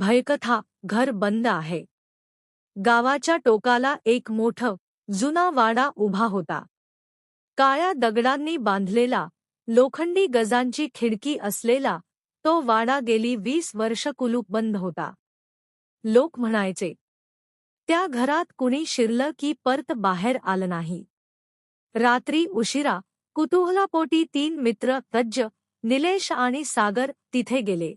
भयकथा घर बंद आहे. गावाच्या टोकाला एक मोठं जुना वाडा उभा होता. काळ्या दगडांनी बांधलेला लोखंडी गजांची खिडकी असलेला तो वाडा गेली वीस वर्ष कुलूप बंद होता. लोक म्हणायचे त्या घरात कुणी शिरलं की परत बाहेर आलं नाही. रात्री उशिरा कुतूहलापोटी तीन मित्र तज्ज निलेश आणि सागर तिथे गेले.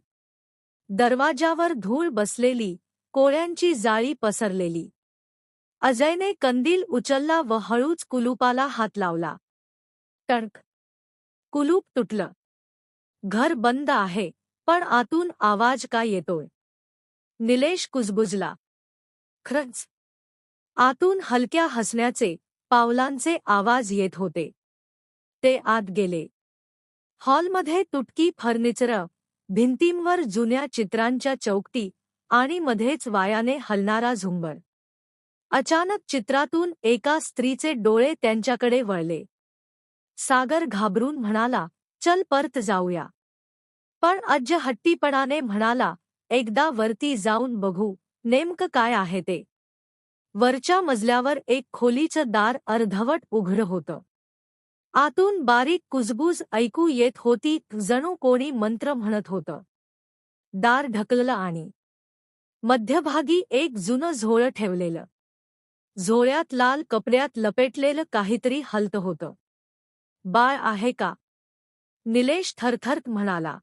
दरवाजावर धूळ बसलेली कोळ्यांची जाळी पसरलेली. अजयने कंदील उचलला व हळूच कुलूपाला हात लावला. टणक. कुलूप तुटलं. घर बंद आहे पण आतून आवाज का येतोय? निलेश कुजबुजला. खरंच. आतून हलक्या हसण्याचे पावलांचे आवाज येत होते. ते आत गेले. हॉलमध्ये तुटकी फर्निचर भिंतींवर जुन्या चित्रांच्या चौकटी आणि मध्येच वायाने हलणारा झुंबर अचानक चित्रातून एका स्त्रीचे डोळे त्यांच्याकडे वळले. सागर घाबरून म्हणाला चल परत जाऊया. पण अज्ज हट्टीपणाने म्हणाला एकदा वरती जाऊन बघू नेमकं काय आहे ते. वरच्या मजल्यावर एक खोलीचं दार अर्धवट उघडं होतं. आतून बारीक कुजबूज ऐकू येत होती जणू कोणी मंत्र म्हणत होतं. दार ढकललं आणि मध्यभागी एक जुनं झोळं ठेवलेलं. झोळ्यात लाल कपड्यात लपेटलेलं काहीतरी हलत होतं. बाळ आहे का? निलेश थरथरक म्हणाला.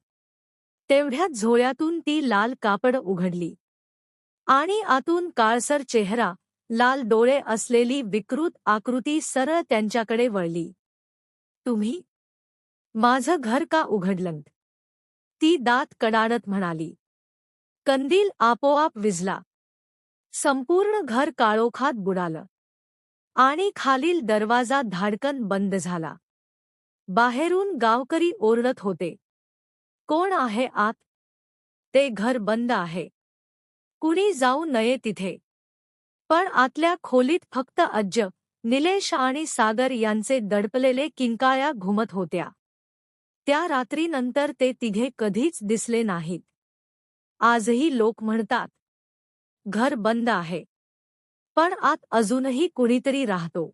तेवढ्यात झोळ्यातून ती लाल कापड उघडली. आणि आतून काळसर चेहरा लाल डोळे असलेली विकृत आकृती सरळ त्यांच्याकडे वळली. तुम्ही? माझं घर का उघडलं ती दात कडाडत म्हणाली. कंदील आपोआप विझला. संपूर्ण घर काळोखात बुडालं. आणि खालील दरवाजा धाडकन बंद झाला. बाहेरून गावकरी ओरडत होते. कोण आहे आत? ते घर बंद आहे. कुणी जाऊ नये तिथे. पण आतल्या खोलीत फक्त अज्ज निलेश आणि सागर यांचे दडपलेले किंकाळ्या घुमत होत्या. त्या रात्रीनंतर ते तिघे कधीच दिसले नाहीत. आजही लोक म्हणतात घर बंद आहे. पण आत अजूनही कुणीतरी राहतो.